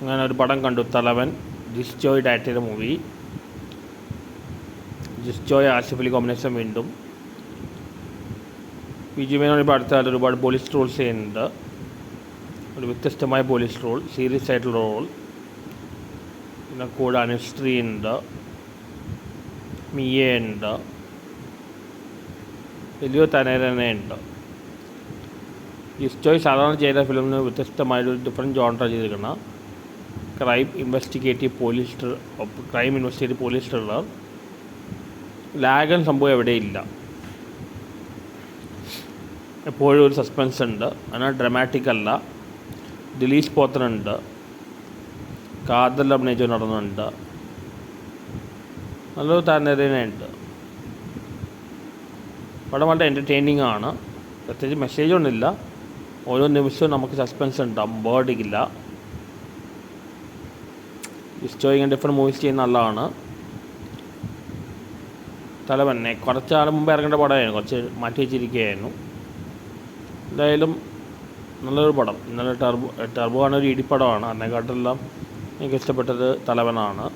അങ്ങനെ ഒരു പടം കണ്ടു തലവൻ. ജിസ്ജോയ് ചെയ്ത മൂവി ജിസ്ജോയ് ആസിഫ് അലി കോമ്പിനേഷൻ വീണ്ടും. വിജയമേനോട് ഇപ്പോൾ അടുത്തായിട്ട് ഒരുപാട് പോലീസ് റോൾസ് ചെയ്യുന്നുണ്ട്. ഒരു വ്യത്യസ്തമായ പോലീസ് റോൾ സീരിയസ് ആയിട്ടുള്ള റോൾ പിന്നെ കൂടെ അനുശ്രീ ഉണ്ട്. മിയ ഉണ്ട്. വലിയൊരു തനേരനുണ്ട് ജിസ്റ്റോയ് സാധാരണ ചെയ്യുന്ന ഫിലിമിന് വ്യത്യസ്തമായൊരു ഡിഫറെന്റ് ജോൺറ ചെയ്തിരിക്കുന്ന crime investigative police crime investigative police thriller ലാഗൻ സംഭവം എവിടെയില്ല എപ്പോഴും ഒരു സസ്പെൻസ് ഉണ്ട്. എന്നാൽ ഡ്രമാറ്റിക് അല്ല. ദിലീഷ് പോത്തനുണ്ട് കാതൽ അഭിനയിച്ചു നടന്നുണ്ട് നല്ലൊരു താരനിരയുണ്ട് പടം വളരെ എന്റർടൈനിങ് ആണ്. പ്രത്യേകിച്ച് മെസ്സേജ് ഒന്നുമില്ല. ഓരോ നിമിഷവും നമുക്ക് സസ്പെൻസ് ഉണ്ടാവും ബേർഡിക്കില്ല ഇങ്ങനെ ഡിഫറെന്റ് മൂവീസ് ചെയ്യുന്ന ആളാണ്. തലവന്നെ കുറച്ച് മുമ്പ് ഇറങ്ങേണ്ട പടമായിരുന്നു. കുറച്ച് മാറ്റി വെച്ചിരിക്കുകയായിരുന്നു. എന്തായാലും നല്ലൊരു പടം. ഇന്നലെ ടെർബോ ടെർബോ ആണ് ഒരു ഇടിപ്പടമാണ്. അതിനെക്കാട്ടെല്ലാം എനിക്ക് ഇഷ്ടപ്പെട്ടത് തലവനാണ്.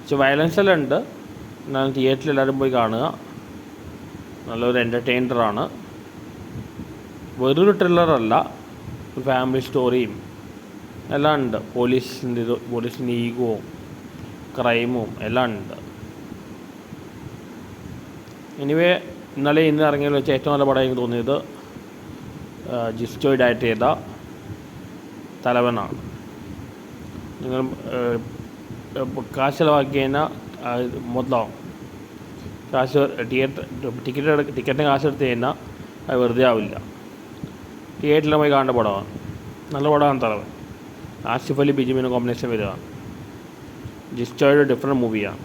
പക്ഷെ വയലൻസ് എല്ലാം ഉണ്ട്. എന്നാലും തിയേറ്ററിൽ എല്ലാവരും പോയി കാണുക. നല്ലൊരു എന്റർടൈനറാണ് വെറൊരു ട്രില്ലറല്ല ഫാമിലി സ്റ്റോറിയും എല്ലാം ഉണ്ട്. പോലീസിന്റെ ഇത് പോലീസിന്റെ ഈഗോവും ക്രൈമും എല്ലാം ഉണ്ട്. എനിവേ ഇന്നലെ ഇന്ന് ഇറങ്ങിയതിൽ വെച്ച് ഏറ്റവും നല്ല പടം എനിക്ക് തോന്നിയത് ജിസ്റ്റോയിഡ് ആയിട്ട് ചെയ്ത തലവനാണ്. നിങ്ങൾ കാശ് ചിലവാക്കി കഴിഞ്ഞാൽ മൊത്തം കാശ് തിയേറ്റർ ടിക്കറ്റ് ടിക്കറ്റിന് കാശ് എടുത്ത് കഴിഞ്ഞാൽ അത് വെറുതെ ആവില്ല. തിയേറ്ററിൽ പോയി കാണേണ്ട പടമാണ്. നല്ല പടമാണ് തലവൻ. ആസിഫ് അലി ബിജിമിന് കോമ്പിനേഷൻ വരികയാണ് ജിസ്റ്റോയുടെ ഡിഫറെന്റ് മൂവിയാണ്